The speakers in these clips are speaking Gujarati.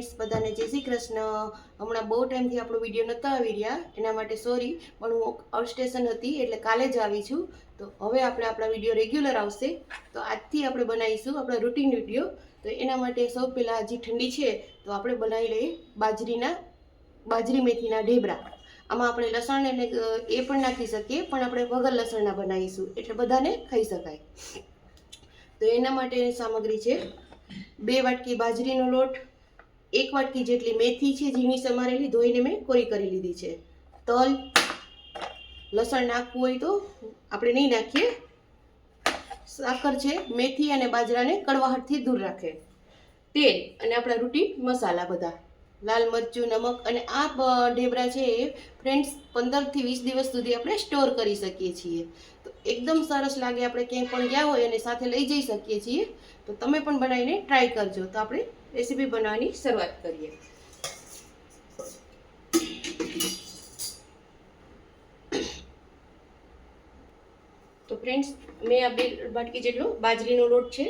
ફ્રેન્ડ્સ બધાને જય શ્રી કૃષ્ણ. હમણાં બહુ ટાઈમથી આપણો વીડિયો નહોતા આવી રહ્યા, એના માટે સોરી પણ હું આઉટ હતી, એટલે કાલે જ આવી છું. તો હવે આપણે આપણા વીડિયો રેગ્યુલર આવશે. તો આજથી આપણે બનાવીશું આપણા રૂટીન વીડિયો તો એના માટે સૌ પહેલાં હજી ઠંડી છે, તો આપણે બનાવી લઈએ બાજરીના, બાજરી મેથીના ઢેબરા. આમાં આપણે લસણ અને એ પણ નાખી શકીએ, પણ આપણે વગર લસણના બનાવીશું, એટલે બધાને ખાઈ શકાય. તો એના માટેની સામગ્રી છે, બે વાટકી બાજરીનો લોટ એક વાટકી જેટલી મેથી છે, ઝીણી સમારેલી ધોઈને મેં કોરી કરી લીધી છે. તલ, લસણ નાખવું હોય તો આપણે નહીં નાખીએ. સાકર છે, મેથી અને બાજરાને કડવાહટથી દૂર રાખે. તેલ અને આપણા રૂટી મસાલા બધા. લાલ મરચું, નમક અને આ ઢેબરા છે એ ફ્રેન્ડ્સ પંદરથી વીસ દિવસ સુધી આપણે સ્ટોર કરી શકીએ છીએ. તો એકદમ સરસ લાગે આપણે ક્યાંય પણ ગયા હોય અને સાથે લઈ જઈ શકીએ છીએ. તો તમે પણ બનાવીને ટ્રાય કરજો. તો આપણે રેસીપી બનાવવાની શરૂઆત કરીએ. તો ફ્રેન્ડ્સ મેં આ બે બાટકી જેટલો બાજરીનો લોટ છે,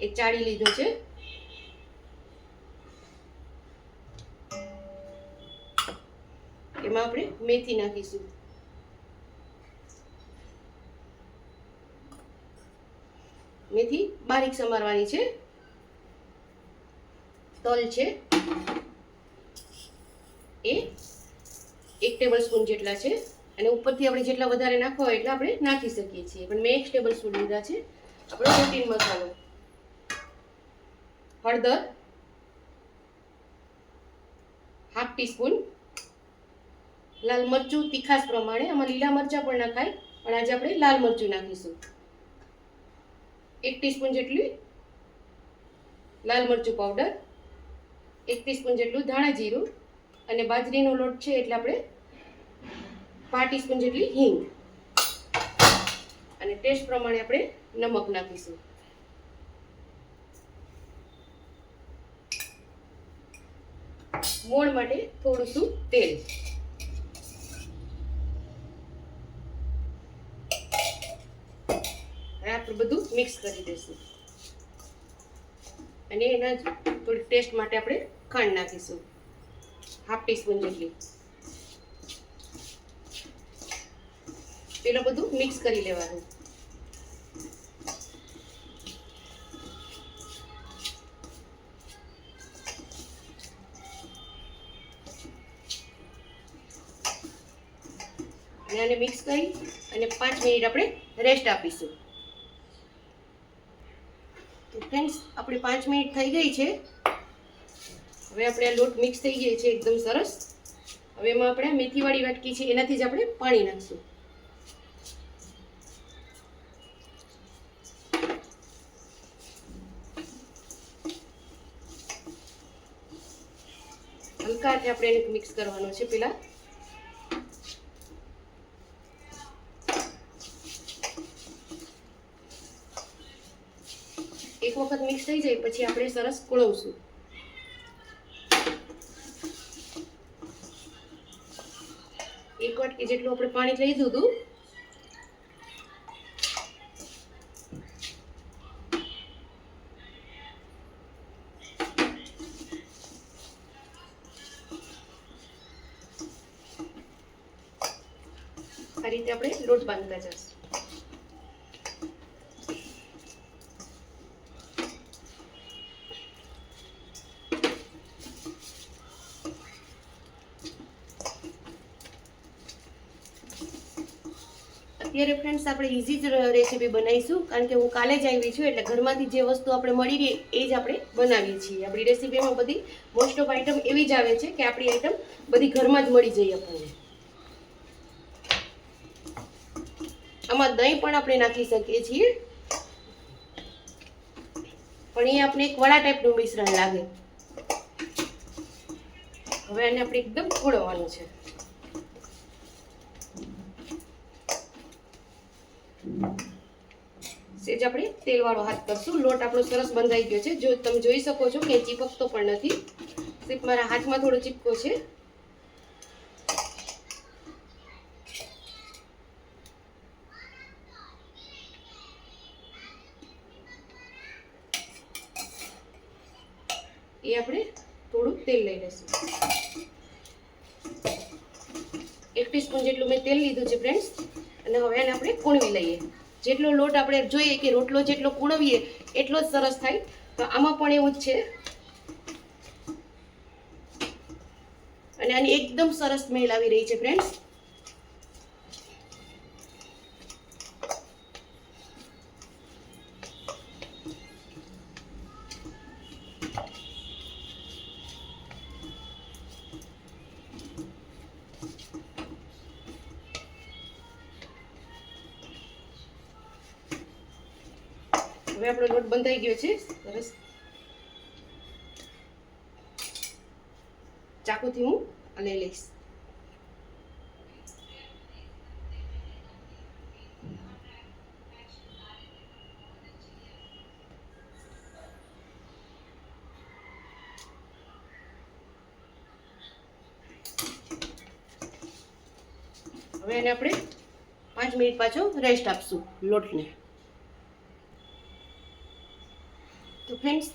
એ ચાળી લીધો છે. એમાં આપણે મેથી નાખીશું. મેથી બારીક સમારવાની છે. તલ છે એ એક ટેબલ સ્પૂન જેટલા છે અને ઉપરથી આપણે જેટલા વધારે નાખવા હોય એટલા આપણે નાખી શકીએ છીએ. પણ મેં એક ટેબલ સ્પૂન લીધા છે. આપણો પ્રોટીન મસાલો, હળદર હાફ ટીસ્પૂન લાલ મરચું તીખાસ પ્રમાણે, આમાં લીલા મરચાં પણ નાખાય, પણ આજે આપણે લાલ મરચું નાખીશું. એક ટીસ્પૂન જેટલી લાલ મરચું પાવડર એક ટીસ્પૂન જેટલું ધાણા જીરું અને બાજરીનો લોટ છે એટલે આપણે પાંચ ટીસ્પૂન જેટલી હિંગ. અને ટેસ્ટ પ્રમાણે આપણે નમક નાખીશું. મોણ માટે થોડુંસું તેલ. આપણે બધું મિક્સ કરી દઈશું. અને એના જ થોડી ટેસ્ટ માટે આપણે ખાંડ નાખીશું હાફ ટીસ્પૂન જેટલી. પેલું બધું મિક્સ કરી લેવાનું. અને આને મિક્સ કરી અને પાંચ મિનિટ આપણે રેસ્ટ આપીશું. તો ફ્રેન્ડ્સ આપણે પાંચ મિનિટ થઈ ગઈ છે. હવે આપણે લોટ મિક્સ થઈ ગયો છે એકદમ સરસ. હવે એમાં આપણે મેથીવાળી વાટકી છે, એનાથી જ આપણે પાણી નાખશું. હલકા હાથે આપણે એને મિક્સ કરવાનો છે પેલા. એક વખત મિક્સ થઈ જાય, પછી આપણે સરસ કુળવશું. વાટકી જેટલું આપણે પાણી લઈ દીધું આ રીતે આપણે લોટ બાંધતા જશું. અત્યારે ફ્રેન્ડ્સ આપણે ઇઝી જ રેસીપી બનાવીશું. કારણ કે હું કાલે જ આવી છું, એટલે ઘરમાંથી જે વસ્તુ આપણે મળી રહી એ જ આપણે બનાવીએ છીએ. આપણી રેસીપીમાં બધી મોસ્ટ ઓફ આઈટમ એવી જ આવે છે કે આપણી આઈટમ બધી ઘરમાં જ મળી જાય આપણને. આમાં દહીં પણ આપણે નાખી શકીએ છીએ. પણ એ આપણે એક વડા ટાઈપનું મિશ્રણ લાગે. હવે આને આપણે એકદમ ખોળવાનું છે. સેજ આપણે તેલવાળો હાથ કરશું. લોટ આપણો સરસ બંધાઈ ગયો છે. જો તમે જોઈ શકો છો કે ચીપકતો પણ નથી. સિર્ફ મારા હાથમાં થોડો ચીપકો છે. એ આપણે થોડું તેલ લઈ લઈશું એક ટીસ્પૂન જેટલું મેં તેલ લીધું છે ફ્રેન્ડ્સ અને હવે એને આપણે કૂણવી લઈએ. જેટલો લોટ આપણે જોઈએ કે રોટલો જેટલો કૂણવીએ, એટલો જ સરસ થાય. તો આમાં પણ એવું જ છે. અને આની એકદમ સરસ સ્મેલ આવી રહી છે ફ્રેન્ડ્સ હવે આપણો લોટ બંધાઈ ગયો છે. સરસ. ચાકુથી હું અને લઈ લઈશ. હવે એને આપણે પાંચ મિનિટ પાછો રેસ્ટ આપશું લોટને તો ફ્રેન્ડ્સ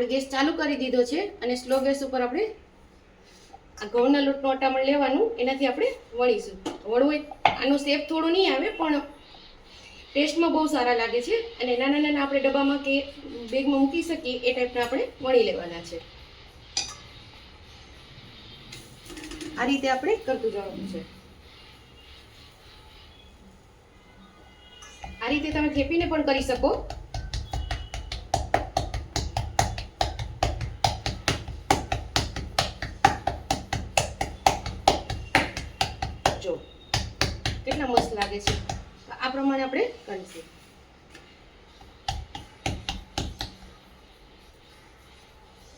આપણે ગેસ ચાલુ કરી દીધો છે અને સ્લો ગેસ ઉપર આપણે આ ઘઉંના લોટનું અટામણ લેવાનું, એનાથી આપણે વણીશું. વણવું આનો શેપ થોડો નહીં આવે, પણ ટેસ્ટમાં બહુ સારા લાગે છે. અને નાના નાના આપણે ડબ્બામાં કે બેગમાં મૂકી શકીએ, એ ટાઈપના આપણે વણી લેવાના છે. આ રીતે આપણે કરતું જવાનું છે. આ રીતે તમે થેપીને પણ કરી શકો. લાગે છે. તો આ પ્રમાણે આપણે કરીશું.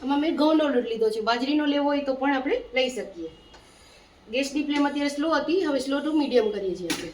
આમાં મેં ઘઉંનો લોટ લીધો છે. બાજરીનો લેવો હોય તો પણ આપણે લઈ શકીએ. ગેસની ફ્લેમ અત્યારે સ્લો હતી. હવે સ્લો ટુ મીડિયમ કરીએ છીએ આપણે.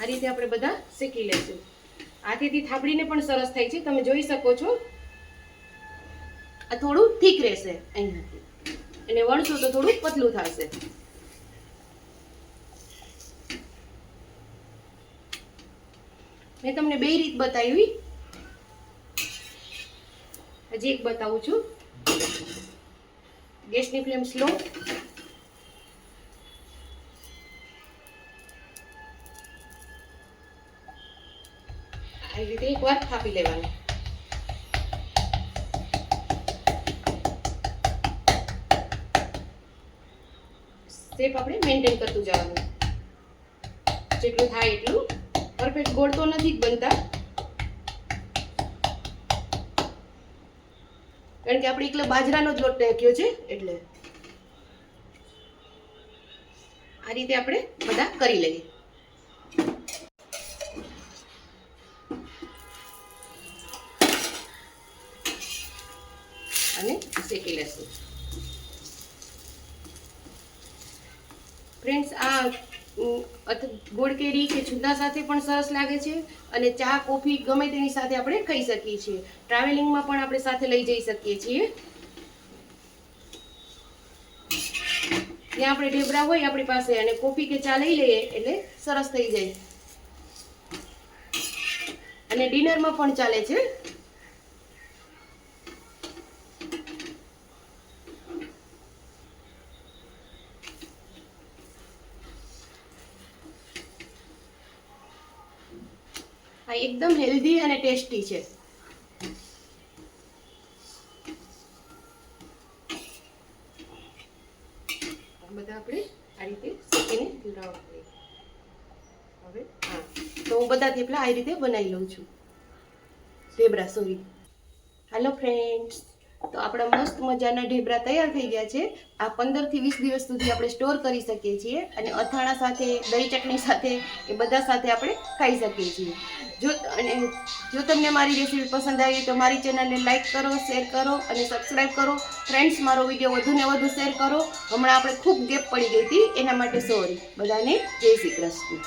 આ રીતે આપણે બધા શીખી લઈશું હાથેથી થાબડીને પણ સરસ થાય છે. તમે જોઈ શકો છો. આ થોડું ઠીક રહેશે અહીંયાથી. અને વણશો તો થોડું પતલું થશે. મેં તમને બે રીત બતાવી. હજી એક બતાવું છું. ગેસની ફ્લેમ સ્લો. એકવાર થાપી લેવાનું. સ્ટેપ આપણે મેન્ટેન કરતું જવાનું. જેટલું થાય એટલું પરફેક્ટ ગોળ તો નથી જ બનતા. કારણ કે આપણે એકલો બાજરાનો જ લોટ નાખ્યો છે, એટલે આ રીતે આપણે બધા કરી લઈએ. ગોળ કેરી કે છુંદા સાથે પણ સરસ લાગે છે અને ચા, કોફી ગમે તેની સાથે આપણે ખાઈ શકીએ છીએ. ટ્રાવેલિંગમાં પણ આપણે સાથે લઈ જઈ શકીએ છીએ. ત્યાં આપણે ઢેબરા હોય આપણી પાસે અને કોફી કે ચા લઈ લઈએ એટલે સરસ થઈ જાય. અને ડિનરમાં પણ ચાલે છે આ એકદમ હેલ્ધી અને ટેસ્ટી છે. આ રીતે શેકીને હા. તો હું બધા થેપલા આ રીતે બનાવી લઉં છું. ઢેબરા સોરી. હેલો ફ્રેન્ડ્સ તો આપણા મસ્ત મજાના ઢેબરા તૈયાર થઈ ગયા છે. આ પંદરથી વીસ દિવસ સુધી આપણે સ્ટોર કરી શકીએ છીએ અને અથાણા સાથે, દહીં ચટણી સાથે એ બધા સાથે આપણે ખાઈ શકીએ છીએ. જો અને જો તમને મારી રેસીપી પસંદ આવી તો મારી ચેનલને લાઇક કરો, શેર કરો અને સબસ્ક્રાઈબ કરો. ફ્રેન્ડ્સ, મારો વીડિયો વધુને વધુ શેર કરો. હમણાં આપણે ખૂબ ગેપ પડી ગઈ હતી, એના માટે સોરી. બધાને જય શ્રી કૃષ્ણ.